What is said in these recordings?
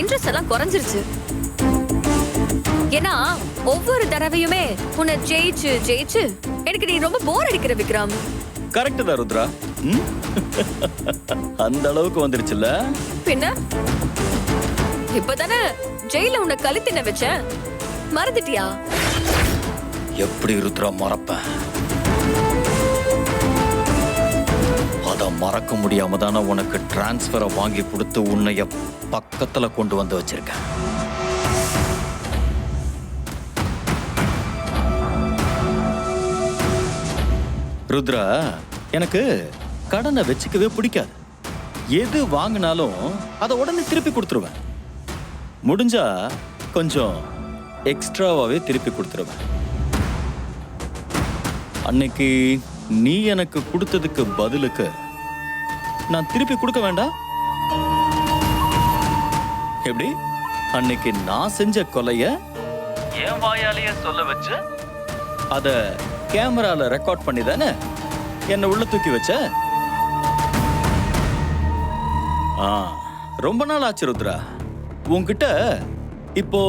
Interest எல்லாம் குறைஞ்சிருச்சு. ஏன்னா ஒவ்வொரு தடவையுமே உன்னை ஜெயிச்சு ஜெயிச்சு எனக்கு நீ ரொம்ப போர் அடிக்கிற விக்ரம். கரெக்ட் தான் ருத்ரா? அந்த அளவுக்கு வந்துருச்சுல்ல? பின்ன? இப்பதானே ஜெயில உன்னை கழுத்தின வச்சேன். மறந்துட்டியா? எப்படி ருத்ரா மறப்பேன்? மறக்க முடியாம தானே உனக்கு டிரான்ஸ்ஃபரை வாங்கி கொடுத்து உன்னைய பக்கத்துல கொண்டு வந்து வச்சிருக்கேன். ருத்ரா எனக்கு கடனை வச்சுக்கவே பிடிக்காது. எது வாங்கினாலும் அதை உடனே திருப்பி கொடுத்துருவேன். முடிஞ்சா கொஞ்சம் எக்ஸ்ட்ராவாகவே திருப்பி கொடுத்துருவேன். அன்னைக்கு நீ எனக்கு கொடுத்ததுக்கு பதிலுக்கு நான் திருப்பி கொடுக்க வேண்டாம் எப்படி? அன்னைக்கு நான் செஞ்ச கொலைய என் வாயாலேயே சொல்ல வச்சு? அத கேமரால ரெக்கார்ட் பண்ணி தானே? என்ன உள்ள தூக்கி வச்ச? ஆ ரொம்ப நாள் ஆச்சு ருத்ரா. உங்ககிட்ட இப்போ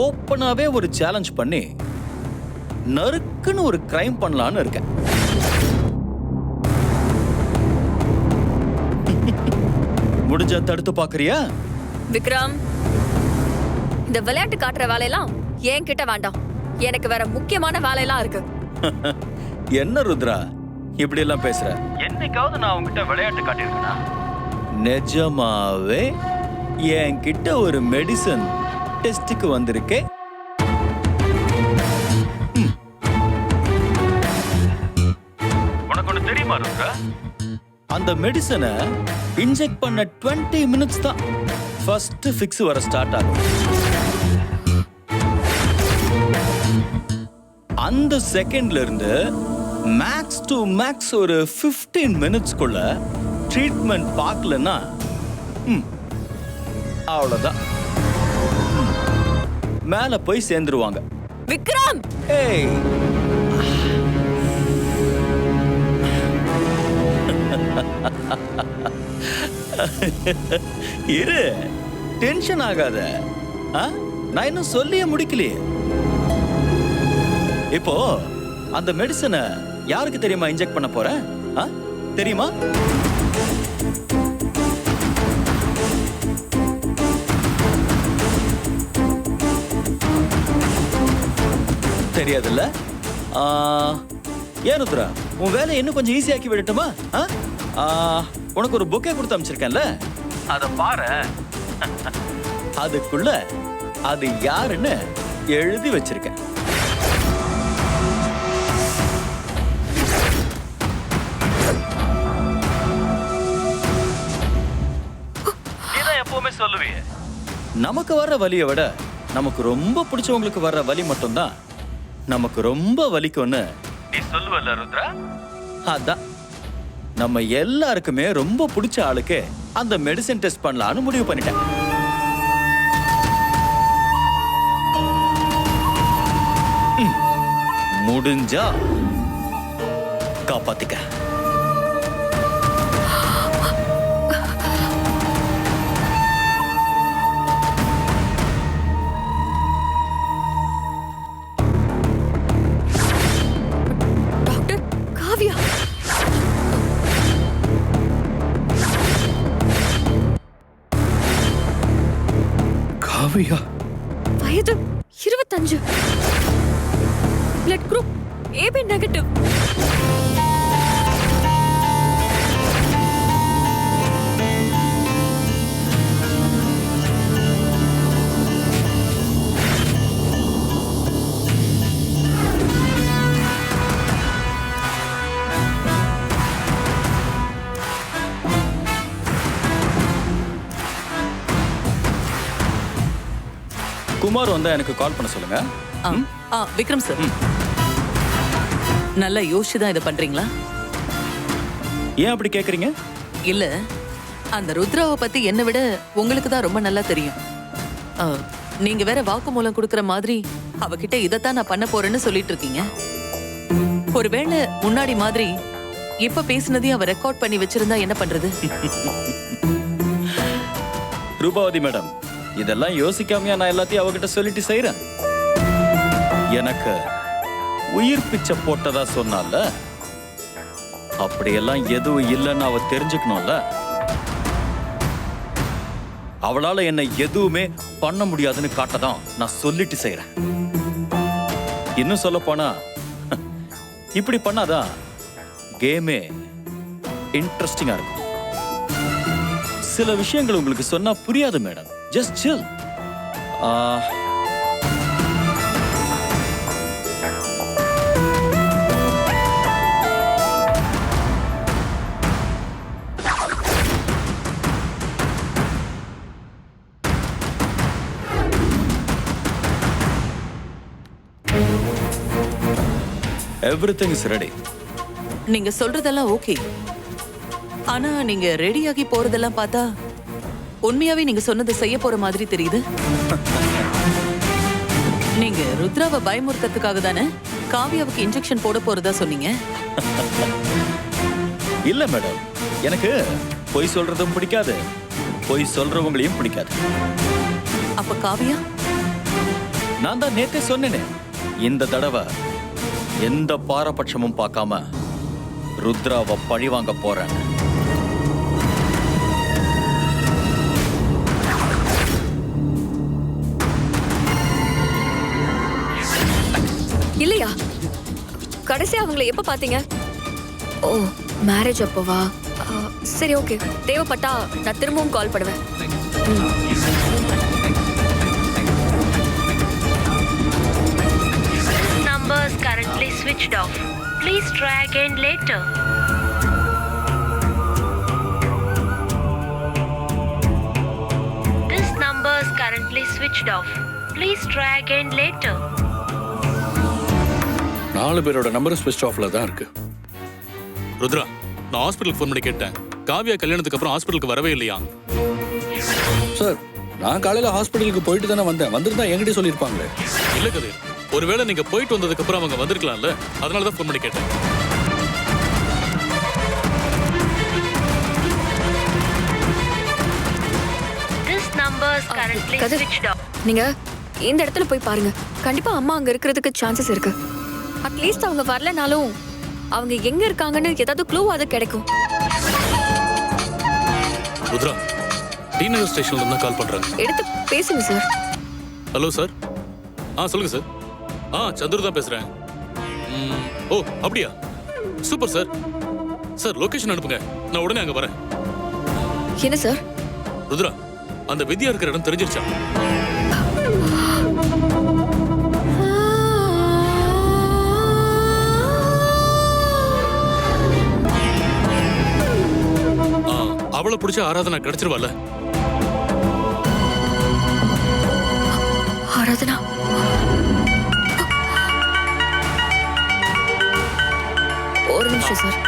ஓப்பனாவே ஒரு சேலஞ்ச் பண்ணி நறுக்குன்னு ஒரு கிரைம் பண்ணலான்னு இருக்கேன். முடிஞ்சா தடுத்து பாக்குறியா விக்ரம் இந்த விளையாட்டு காட்டுற வேலையெல்லாம் என்கிட்ட வேண்டாம். எனக்கு வேற முக்கியமான வேலையெல்லாம் இருக்கு. என்ன ருத்ரா இப்படி எல்லாம் பேசுற? என்னைக்காவது நான் உங்ககிட்ட விளையாட்டு காட்டியிருக்கேனா? நிஜமாவே? என்கிட்ட ஒரு மெடிசன் டெஸ்டுக்கு வந்திருக்கே. ம். உனக்கு ஒண்ணு தெரியுமா ருத்ரா? அந்த மெடிசனை இன்ஜெக்ட் பண்ண 20 மினிட்ஸ் தான். ஃபர்ஸ்ட் ஃபிக்ஸ் வர ஸ்டார்ட் ஆகும். அந்த செகண்ட்ல இருந்து மேக்ஸ் டு மேக்ஸ் ஒரு 15 மினிட்ஸ்க்குள்ள ட்ரீட்மெண்ட் பார்க்கலன்னா ம், மேல போய் சேர்ந்துருவாங்க. விக்ரம்! ஏய்! இரு டென்ஷன் ஆகாத. ஆ? நான் இன்னும் சொல்லியே முடிக்கலையே. இப்போ அந்த மெடிசனை யாருக்கு தெரியுமா இன்ஜெக்ட் பண்ண போறேன் ஆ? தெரியுமா? தெரியாதுல்ல? ஏன் ருத்ரா? உன் வேலை இன்னும் கொஞ்சம் ஈஸியாக்கி விடட்டுமா? ஆ? உனக்கு ஒரு புக்கே கொடுத்து அமைச்சிருக்கேன்ல? அத பாரு. அதுக்குள்ள அது யாருன்னு எழுதி வச்சிருக்கேன். எப்பவுமே சொல்லுவியே. நமக்கு வர்ற வலியை விட நமக்கு ரொம்ப பிடிச்சவங்களுக்கு வர்ற வலி மட்டும்தான். நமக்கு ரொம்ப வலிக்கும்னு நீ சொல்லுவல்ல ருத்ரா? அதான். நம்ம எல்லாருக்குமே ரொம்ப பிடிச்ச ஆளுக்கு அந்த மெடிசன் டெஸ்ட் பண்ணலாம்னு முடிவு பண்ணிட்டேன். முடிஞ்சா காப்பாத்திக்க. காவியா? வயது இருபத்தஞ்சு. Blood group AB negative Kumar வந்தா எனக்கு கால் பண்ண சொல்லுங்க. ஆ, ஆ விக்ரம் சார். நல்லா யோசிச்சு தான் இதை பண்றீங்களா? ஏன் அப்படி கேக்குறீங்க? இல்ல அந்த ருத்ராவை பத்தி என்னை விட உங்களுக்கு தான் ரொம்ப நல்லா தெரியும். ஆ, நீங்க வேற வாக்குமூலம் கொடுக்கற மாதிரி அவகிட்ட இதைத்தான் நான் பண்ண போறேன்னு சொல்லிட்டு இருக்கீங்க. ஒருவேளை முன்னாடி மாதிரி இப்ப பேசினதையும் அவ ரெக்கார்ட் பண்ணி வச்சிருந்தா என்ன பண்றது? ரூபாவதி மேடம் இதெல்லாம் யோசிக்காமையா நான் எல்லாத்தையும் அவகிட்ட சொல்லிட்டு செய்யறேன் எனக்கு உயிர் பிச்சை போட்டதா சொன்னால அப்படியெல்லாம் எதுவும் இல்லைன்னு அவ தெரிஞ்சுக்கணும்ல. அவளால என்னை எதுவுமே பண்ண முடியாதுன்னு காட்டதான் நான் சொல்லிட்டு செய்யறேன் இன்னும் சொல்ல போனா இப்படி பண்ணாதான் கேமே இன்ட்ரெஸ்டிங்கா இருக்கும். சில விஷயங்கள் உங்களுக்கு சொன்னா புரியாது madam. Just chill everything is ready நீங்க சொல்றதெல்லாம் ஓகே ஆனா நீங்க ரெடியாகி போறதெல்லாம் பார்த்தா உண்மையாவே நீங்க சொன்னதை செய்ய போற மாதிரி தெரியுது. நீங்க ருத்ராவை பயமுறுத்தறதுக்காக தானே காவியாவுக்கு இன்ஜெக்ஷன் போட போறதா சொன்னீங்க? இல்ல மேடம் எனக்கு பொய் சொல்றதும் பிடிக்காது. பொய் சொல்றவங்களையும் பிடிக்காது. அப்ப காவியா? நான் தான் நேத்தே சொன்னேனே. இந்த தடவை எந்த பாரபட்சமும் பார்க்காம ருத்ராவை பழி வாங்க போறேன். இல்லையா கடைசி அவங்கள எப்ப பாத்தீங்க ஓ மேரேஜ் அப்போவா சரி ஓகே தேவைப்பட்டா நான் திரும்பவும் கால் பண்ணுவேன் currently switched off. Please try again later. This number is currently switched off. Please try again later. நாலு பேரோட நம்பர் ஸ்விட்ச் ஆஃப்ல தான் இருக்கு. ருத்ரா நான் ஹாஸ்பிட்டலுக்கு ஃபோன் பண்ணி கேட்டேன். காவியா கல்யாணத்துக்கு அப்புறம் ஹாஸ்பிட்டலுக்கு வரவே இல்லையா? சார் நான் காலையில ஹாஸ்பிட்டலுக்கு போயிட்டு தானே வந்தேன். வந்திருந்தா என்கிட்ட சொல்லியிருப்பாங்களே. இல்ல கதிர் ஒருவேளை நீங்க போயிட்டு வந்ததுக்கு அப்புறம் அவங்க வந்திருக்கலாம்ல? அதனால தான் ஃபோன் பண்ணி கேட்டேன். This number is currently Kathir. switched off. நீங்க இந்த இடத்துல போய் பாருங்க. கண்டிப்பா அம்மா அங்க இருக்கிறதுக்கு சான்சஸ் இருக்கு. அட்லீஸ்ட் அவங்க வரலனாலும் அவங்க எங்க இருக்காங்கன்னு ஏதாவது க்ளூ அது கிடைக்கும். ருத்ரா டி நகர் ஸ்டேஷன்ல இருந்து கால் பண்றாங்க எடுத்து பேசுங்க சார் ஹலோ சார் ஆ சொல்லுங்க சார் ஆ சந்துரு தான் பேசுறேன். ம், ஓ அப்படியா? சூப்பர் சார் சார் லொகேஷன் அனுப்புங்க. நான் உடனே அங்க வரேன். என்ன சார் ருத்ரா அந்த வித்யா இருக்கிற இடம் தெரிஞ்சிருச்சா? அவளை பிடிச்ச ஆராதனா கிடைச்சிருவால ஆராதனா? ஒரு நிமிஷம் சார்.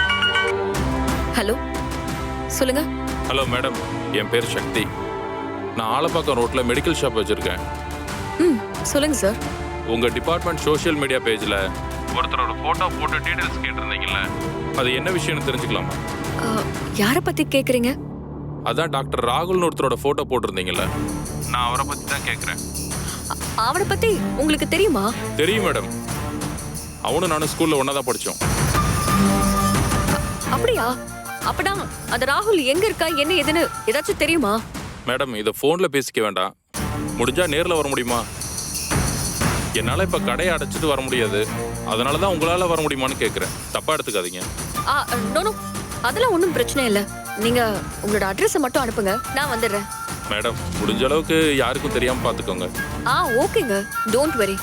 ஹலோ? சொல்லுங்க. Hello madam. என் பேர் சக்தி. நான் ஆலப்பாக்கம் ரோட்ல மெடிக்கல் ஷாப் வச்சிருக்கேன். ம் சொல்லுங்க சார். உங்க டிபார்ட்மெண்ட் சோஷியல் மீடியா பேஜ்ல ஒருத்தரோட போட்டோ போட்டு டீடைல்ஸ் கேட்டிருந்தீங்கல்ல அது என்ன விஷயம்னு தெரிஞ்சுக்கலாமா? யார பத்தி கேக்குறீங்க? அதான் டாக்டர் ராகுல்னு ஒருத்தரோட போட்டோ போட்டிருந்தீங்கல்ல. நான் அவரை பத்தி தான் கேட்குறேன் அவனை பத்தி உங்களுக்கு தெரியுமா? தெரியும் மேடம். அவனும் நானும் ஸ்கூல்ல ஒன்றா தான் படித்தோம் அப்படியா? அப்படா அந்த ராகுல் எங்க இருக்கா என்ன ஏதுன்னு ஏதாச்சும் தெரியுமா? மேடம் இதை ஃபோனில் பேசிக்க வேண்டாம். முடிஞ்சா நேரில் வர முடியுமா? என்னால் இப்போ கடையை அடைச்சிட்டு வர முடியாது. அதனால தான் உங்களால் வர முடியுமான்னு கேட்குறேன் தப்பாக எடுத்துக்காதீங்க. ஆ நோ நோ. அதெல்லாம் ஒன்றும் பிரச்சனை இல்லை. நீங்க உங்களோட அட்ரஸை மட்டும் அனுப்புங்க. நான் வந்துடுறேன். மேடம் முடிஞ்ச அளவுக்கு யாருக்கும் தெரியாமல் பார்த்துக்கோங்க ஆ ஓகேங்க. டோன்ட் வரி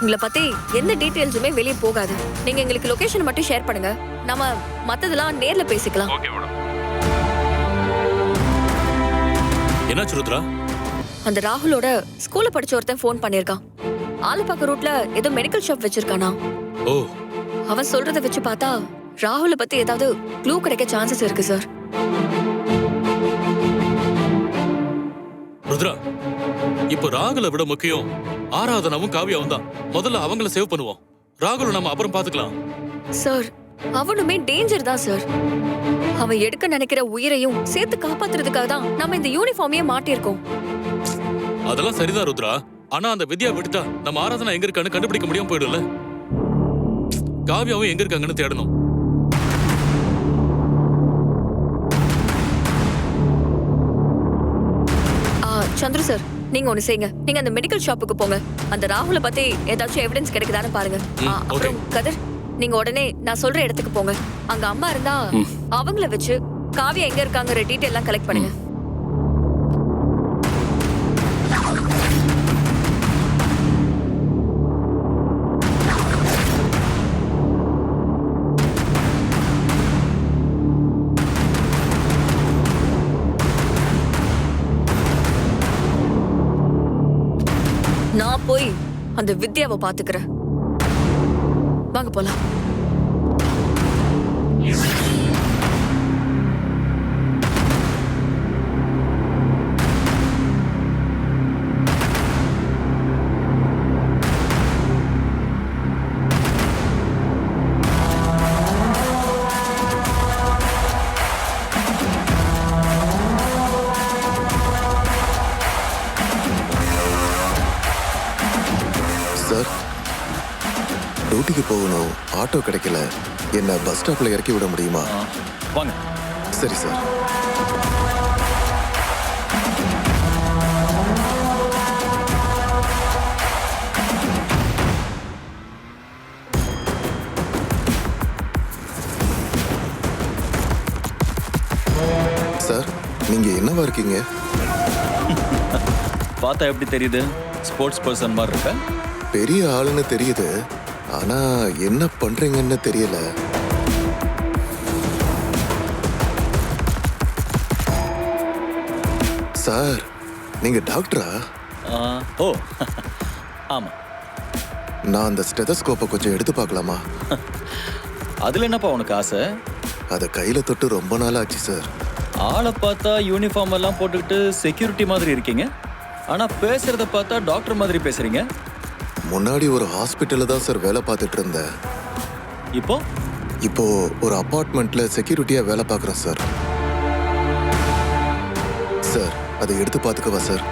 உங்களை பத்தி எந்த டீடைல்ஸுமே வெளியே போகாது. நீங்க எங்களுக்கு லொகேஷன் மட்டும் ஷேர் பண்ணுங்க. நம்ம மத்ததெல்லாம் நேர்ல பேசிக்கலாம். Okay madam. என்னாச்சு ருத்ரா அந்த ராகுலோட ஸ்கூல்ல படிச்ச ஒருத்தன் ஃபோன் பண்ணிருக்கான் ஆலப்பாக்க ரூட்ல ஏதோ மெடிக்கல் ஷாப் வச்சிருக்கானா? ஓ. அவன் சொல்றத வச்சு பார்த்தா ராகுல பத்தி ஏதாவது க்ளூ கிடைக்க சான்சஸ் இருக்கு சார் ருத்ரா இப்போ ராகுலை விட முக்கியம் ஆராதனாவும் காவியாவும் தான். முதல்ல அவங்கள சேவ் பண்ணுவோம். ராகுல நம்ம அப்புறம் பாத்துக்கலாம் சார் அவனுமே டேஞ்சர் தான் சார் அவன் எடுக்க நினைக்கிற உயிரையும் சேர்த்து காப்பாத்துறதுக்காக தான் நம்ம இந்த யூனிஃபார்மையே மாட்டியிருக்கோம். அதெல்லாம் சரிதான் ருத்ரா. ஆனா அந்த வித்யா விட்டுட்டா நம்ம ஆராதனா எங்க இருக்கான்னு கண்டுபிடிக்க முடியாம போயிடும்ல. காவியாவும் எங்க இருக்காங்கன்னு தேடணும். சந்துரு சார் நீங்க ஒண்ணு செய்யுங்க. நீங்க அந்த மெடிக்கல் ஷாப்புக்கு போங்க. அந்த ராகுல பத்தி ஏதாச்சும் எவிடன்ஸ் கிடைக்குதான்னு பாருங்க. ஆ, அப்புறம் கதிர் நீங்க உடனே நான் சொல்ற இடத்துக்கு போங்க. அங்க அம்மா இருந்தா அவங்கள வச்சு காவியா எங்க இருக்காங்கிற டீட்டெயில் எல்லாம் கலெக்ட் பண்ணுங்க. அந்த வித்யாவை பாத்துக்கிறேன் வாங்க போலாம். என்ன பஸ் ஸ்டாப்ல இறக்கி விட முடியுமா? வாங்க. சரி சார் சார் நீங்க என்னவா இருக்கீங்க? பார்த்தா எப்படி தெரியுது? ஸ்போர்ட்ஸ் பர்சன் மாதிரி இருக்க பெரிய ஆளுன்னு தெரியுது. ஆனா என்ன பண்றீங்கன்னு தெரியல. சார் நீங்க டாக்டரா? ஓ ஆமா. நான் அந்த ஸ்டெதஸ்கோப்பை கொஞ்சம் எடுத்து பார்க்கலாமா? அதுல என்னப்பா உனக்கு ஆசை? அதை கையில தொட்டு ரொம்ப நாள் ஆச்சு சார். ஆளை பார்த்தா யூனிஃபார்ம் எல்லாம் போட்டுக்கிட்டு செக்யூரிட்டி மாதிரி இருக்கீங்க. ஆனா பேசுறத பார்த்தா டாக்டர் மாதிரி பேசுறீங்க. முன்னாடி ஒரு ஹாஸ்பிட்டல்ல தான் சார் வேலை பார்த்துட்டு இருந்தேன். இப்போ? இப்போ ஒரு அபார்ட்மெண்ட்ல செக்யூரிட்டியா வேலை பார்க்குறேன் சார் சார் அதை எடுத்து பார்த்துக்கவா சார்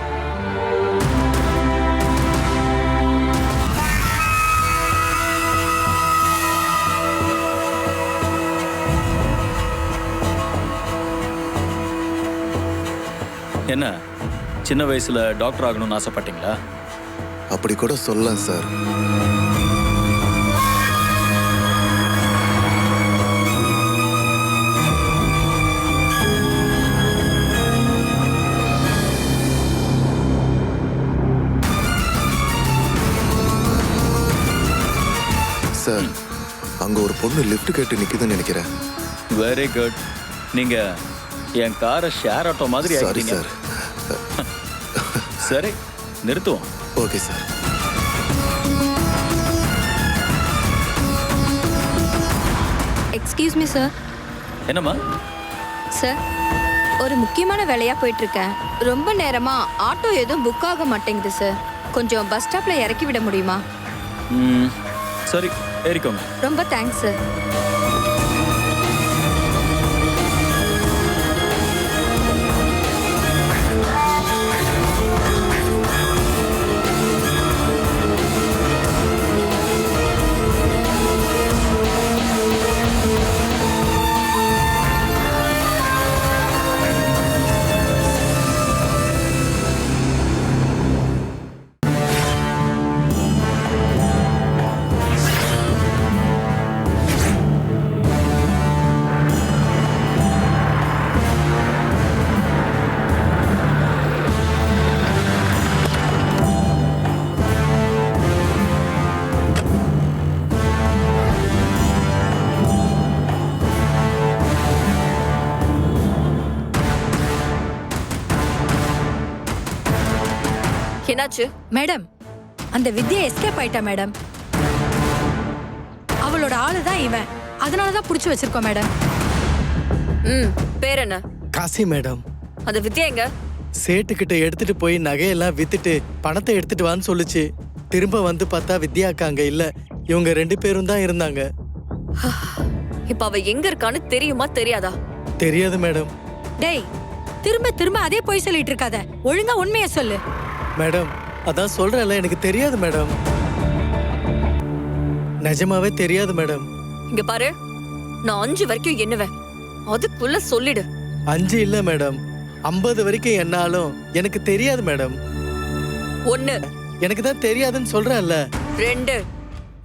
என்ன? சின்ன வயசுல டாக்டர் ஆகணும்னு ஆசைப்பட்டீங்களா? அப்படி கூட சொல்லலாம் சார். சார் அங்க ஒரு பொண்ணு லிஃப்ட் கேட்டு நிக்குதுன்னு நினைக்கிறேன். வெரி குட் நீங்க என் காரை ஷேர் ஆட்டோ மாதிரி சாரி ஆகிட்டீங்க சார். சரி நிறுத்துவோம். Okay sir. Excuse me sir என்னம்மா? சார் ஒரு முக்கியமான வேலையாக போயிட்டுருக்கேன். ரொம்ப நேரமாக ஆட்டோ எதுவும் புக் ஆக மாட்டேங்குது சார் கொஞ்சம் பஸ் ஸ்டாப்பில் இறக்கி விட முடியுமா? ம், சரி ஏறிக்கோங்க. ரொம்ப தேங்க்ஸ் சார் என்னாச்சு? மேடம் அந்த வித்யா எஸ்கேப் ஆயிட்டா மேடம். அவளோட ஆளு தான் இவன். அதனால தான் பிடிச்சி வச்சிருக்கோம் மேடம். ம் பேர் என்ன? காசி மேடம். அந்த வித்யா எங்க? சேட்டுக்கிட்ட எடுத்துட்டு போய் நகையெல்லாம் வித்துட்டு பணத்தை எடுத்துட்டு வான்னு சொல்லுச்சு. திரும்ப வந்து பார்த்தா வித்யா அக்கா அங்க இல்ல. இவங்க ரெண்டு பேரும் தான் இருந்தாங்க. இப்ப அவ எங்க இருக்கான்னு தெரியுமா தெரியாதா? தெரியாது மேடம். டேய் திரும்ப திரும்ப அதே போய் சொல்லிட்டு இருக்காத. ஒழுங்கா உண்மையை சொல்லு. மேடம் அதான் சொல்றேன்ல எனக்கு தெரியாது மேடம். நிஜமாவே தெரியாது மேடம். இங்க பாரு நான் அஞ்சு வரைக்கும் எண்ணுவேன். அதுக்குள்ள சொல்லிடு. அஞ்சு இல்ல மேடம். ஐம்பது வரைக்கும் என்னாலும் எனக்கு தெரியாது மேடம். ஒன்னு எனக்கு தான் தெரியாதுன்னு சொல்றேன்ல. ரெண்டு.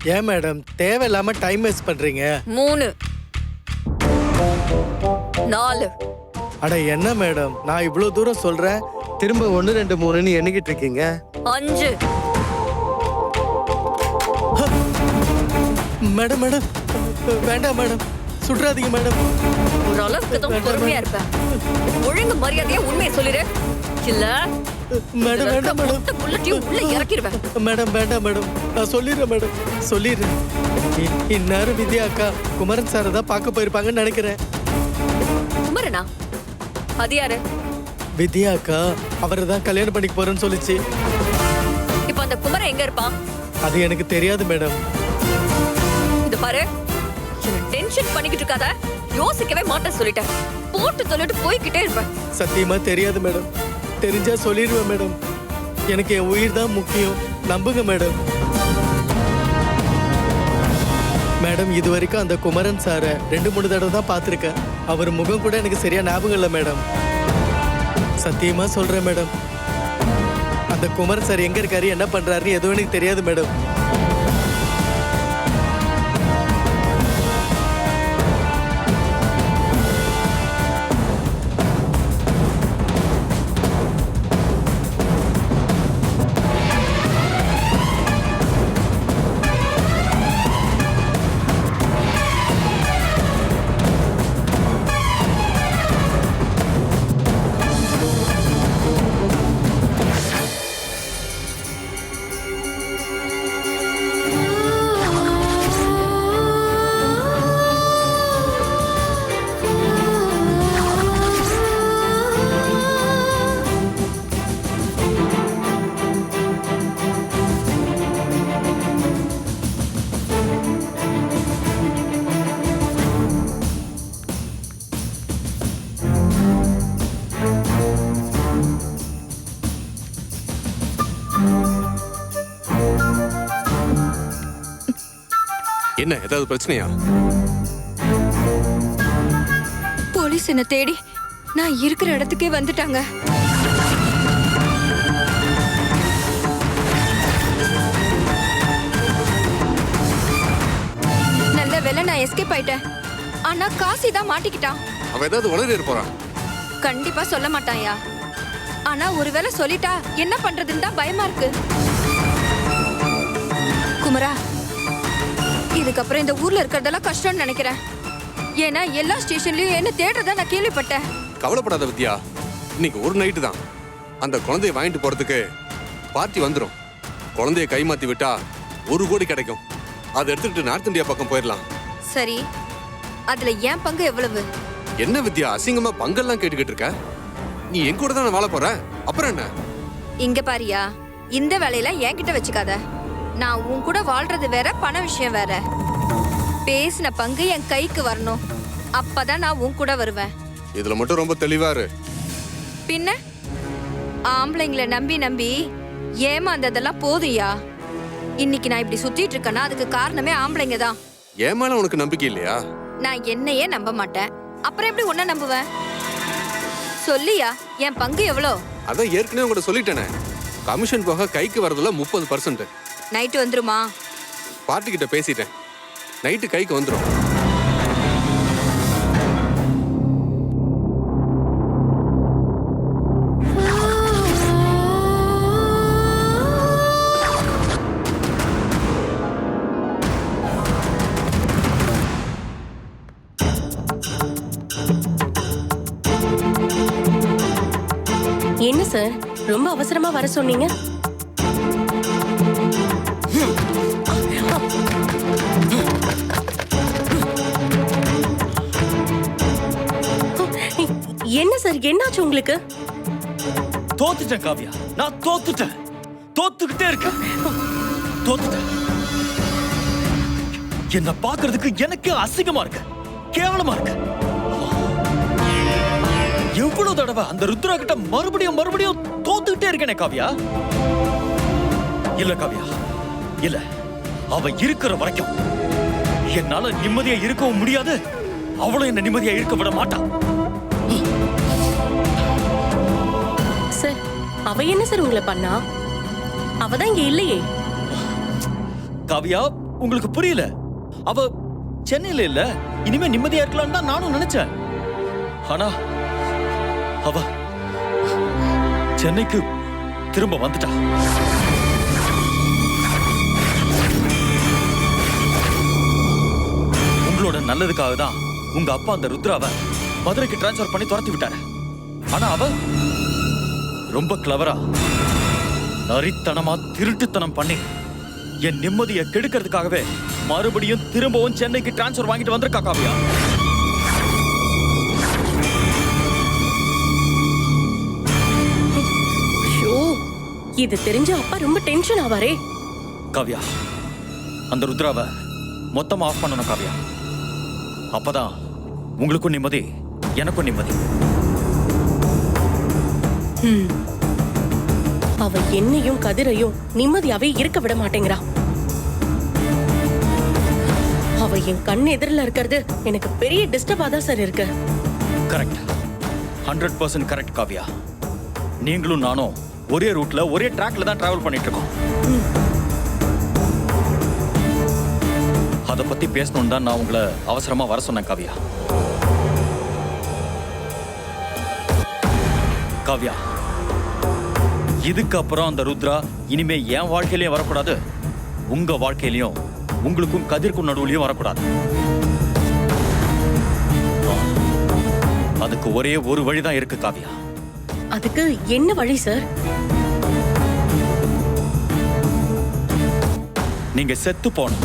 ஏன் மேடம் தேவையில்லாம டைம் வேஸ்ட் பண்றீங்க? மூணு. நாலு. அட என்ன மேடம்? நான் இவ்வளவு தூரம் சொல்றேன் திரும்ப ஒன்னு ரெண்டு மூணுன்னு எண்ணிக்கிட்டு இருக்கீங்க? அஞ்சு. Madam madam. வேண்டாம் மேடம். சுட்றாதீங்க மேடம். ஒரு அளவுக்கு தான் பொறுமையா இருப்பேன். ஒழுங்கு மரியாதையா உண்மையை சொல்லிடு. இல்ல? மேடம் வேண்டாம் மேடம். புல்லட்டையும் உள்ள இறக்கிடுவேன் மேடம் வேண்டாம் மேடம். நான் சொல்லிடுறேன் மேடம். சொல்லிடுறேன். இந்நேரம் வித்யா அக்கா குமரன் சாரை தான் பார்க்க போயிருப்பாங்கன்னு நினைக்கிறேன். குமரனா? அது யாரு? வித்யா அக்கா அவரை தான் கல்யாணம் பண்ணிக்க போறேன்னு சொல்லிச்சு. இப்ப அந்த குமரன் எங்க இருப்பான்? அது எனக்கு தெரியாது மேடம். இது பாரு. என்ன டென்ஷன் பண்ணிக்கிட்டு இருக்காத. யோசிக்கவே மாட்டேன் சொல்லிட்டேன். போட்டு தொல்லிட்டு போய்கிட்டே இருப்பேன். சத்தியமா தெரியாது மேடம். தெரிஞ்சா சொல்லிடுவேன் மேடம். எனக்கு என் உயிர் தான் முக்கியம். நம்புங்க மேடம். மேடம் இது வரைக்கும் அந்த குமரன் சாரை ரெண்டு மூணு தடவை தான் பார்த்துருக்கேன். அவர் முகம் கூட எனக்கு சரியா ஞாபகம் இல்லை மேடம். சத்தியமா சொல்றேன் மேடம். அந்த குமர் சார் எங்க இருக்காரு என்ன பண்றாருன்னு எதுவும் எனக்கு தெரியாது மேடம். என்ன ஏதாவது பிரச்சனையா? போலீஸ் என்ன தேடி? நான் இருக்கிற இடத்துக்கே வந்துட்டாங்க. நல்ல வேளை நான் எஸ்கேப் ஆயிட்டேன். ஆனா காசி தான் மாட்டிக்கிட்டான். அவ ஏதாவது உளறி போறான். கண்டிப்பா சொல்ல மாட்டான்யா ஆனா ஒருவேளை சொல்லிட்டா என்ன பண்றதுன்னு தான் பயமா இருக்கு. குமரா இதுக்கப்புறம் இந்த ஊர்ல இருக்கிறதெல்லாம் கஷ்டம்னு நினைக்கிறேன். ஏன்னா எல்லா ஸ்டேஷன்லயும் என்ன தேடுறதா நான் கேள்விப்பட்டேன். கவலைப்படாத வித்யா இன்னைக்கு ஒரு நைட்டு தான். அந்த குழந்தைய வாங்கிட்டு போறதுக்கு பார்ட்டி வந்துடும் குழந்தைய கைமாத்தி விட்டா ஒரு கோடி கிடைக்கும். அதை எடுத்துக்கிட்டு நார்த் இந்தியா பக்கம் போயிடலாம். சரி அதுல என் பங்கு எவ்வளவு? என்ன வித்யா அசிங்கமா பங்கெல்லாம் கேட்டுக்கிட்டு இருக்க? நீ என் கூட தானே வாழ போற? அப்புறம் என்ன? இங்க பாரியா இந்த வேலையெல்லாம் என்கிட்ட வச்சுக்காத. நான் உன் கூட வாழ்றது வேற பண விஷயம் வேற. பேசின பங்கு என் கைக்கு வரணும். அப்பதான் நான் உன் கூட வருவேன். இதுல மட்டும் ரொம்ப தெளிவா இரு. பின்ன? ஆம்பளைங்களை நம்பி நம்பி ஏமாந்ததெல்லாம் போதும்யா. இன்னைக்கு நான் இப்படி சுத்திட்டு இருக்கேன்னா அதுக்கு காரணமே ஆம்பளைங்க தான். என் மேல உனக்கு நம்பிக்கை இல்லையா? நான் என்னையே நம்ப மாட்டேன். அப்புறம் எப்படி உன்ன நம்புவேன்? சொல்லியா என் பங்கு எவ்வளோ? அதான் ஏற்கனவே உங்கள்ட்ட சொல்லிட்டேனே. கமிஷன் போக கைக்கு வரதுல முப்பது பர்சன்ட் நைட்டு வந்துருமா? பார்ட்டி கிட்ட பேசிட்டேன். நைட்டு கைக்கு வந்துடும் என்ன சார்? ரொம்ப அவசரமா வர சொன்னீங்க? என்ன சார் என்னாச்சு உங்களுக்கு? தோத்துட்டேன் காவியா. நான் தோத்துட்டேன். தோத்துக்கிட்டே இருக்கேன். தோத்துட்டேன். என்ன பாக்குறதுக்கு எனக்கு அசிங்கமா இருக்கு. கேவலமா இருக்கு. எவ்வளவு தடவை அந்த ருத்ரா கிட்ட மறுபடியும் மறுபடியும் தோத்துக்கிட்டே இருக்கேனே காவியா? இல்ல காவியா. இல்ல. அவ இருக்கிற வரைக்கும் என்னால நிம்மதியா இருக்கவும் முடியாது. அவளும் என்ன நிம்மதியா இருக்க விட மாட்டான் அவ என்ன சார் உங்களை பண்ணா? அவ தான் இங்க இல்லையே. காவியா உங்களுக்கு புரியல. அவ சென்னையில இல்ல. இனிமே நிம்மதியா இருக்கலாம்னு தான் நானும் நினைச்சேன். ஆனா அவ சென்னைக்கு திரும்ப வந்துட்டா. உங்களோட நல்லதுக்காக தான் உங்க அப்பா அந்த ருத்ராவை மதுரைக்கு டிரான்ஸ்ஃபர் பண்ணி துரத்தி விட்டாரு. ஆனா அவ ரொம்ப கிளவரா நரித்தனமா திருட்டுத்தனம் பண்ணி என் நிம்மதியை கெடுக்கிறதுக்காகவே மறுபடியும் திரும்பவும் சென்னைக்கு டிரான்ஸ்ஃபர் வாங்கிட்டு வந்திருக்கா காவியா? இது தெரிஞ்ச அப்பா ரொம்ப டென்ஷன் ஆவாரே. காவியா அந்த ருத்ராவை மொத்தமா ஆஃப் பண்ணணும் காவியா. அப்பதான் உங்களுக்கும் நிம்மதி எனக்கும் நிம்மதி. அவ என்னையும் கதிரையும் நிம்மதியாவே இருக்க விட மாட்டேங்கிறா. அவ என் கண் எதிரில் இருக்கிறது எனக்கு பெரிய டிஸ்டர்பா தான் சார் இருக்கு. Correct hundred percent correct Kavya. நீங்களும் நானும் ஒரே ரூட்ல ஒரே ட்ராக்ல தான் டிராவல் பண்ணிட்டு இருக்கோம். அதை பத்தி பேசணும்னு தான் நான் உங்களை அவசரமா வர சொன்னேன் காவியா. காவியா. இதுக்கப்புறம் அந்த ருத்ரா இனிமே என் வாழ்க்கையிலயும் வரக்கூடாது. உங்க வாழ்க்கையிலயும் உங்களுக்கும் கதிர்க்கும் நடுவுலயும் வரக்கூடாது. அதுக்கு ஒரே ஒரு வழிதான் இருக்கு காவியா. அதுக்கு என்ன வழி சார்? நீங்க செத்து போகணும்.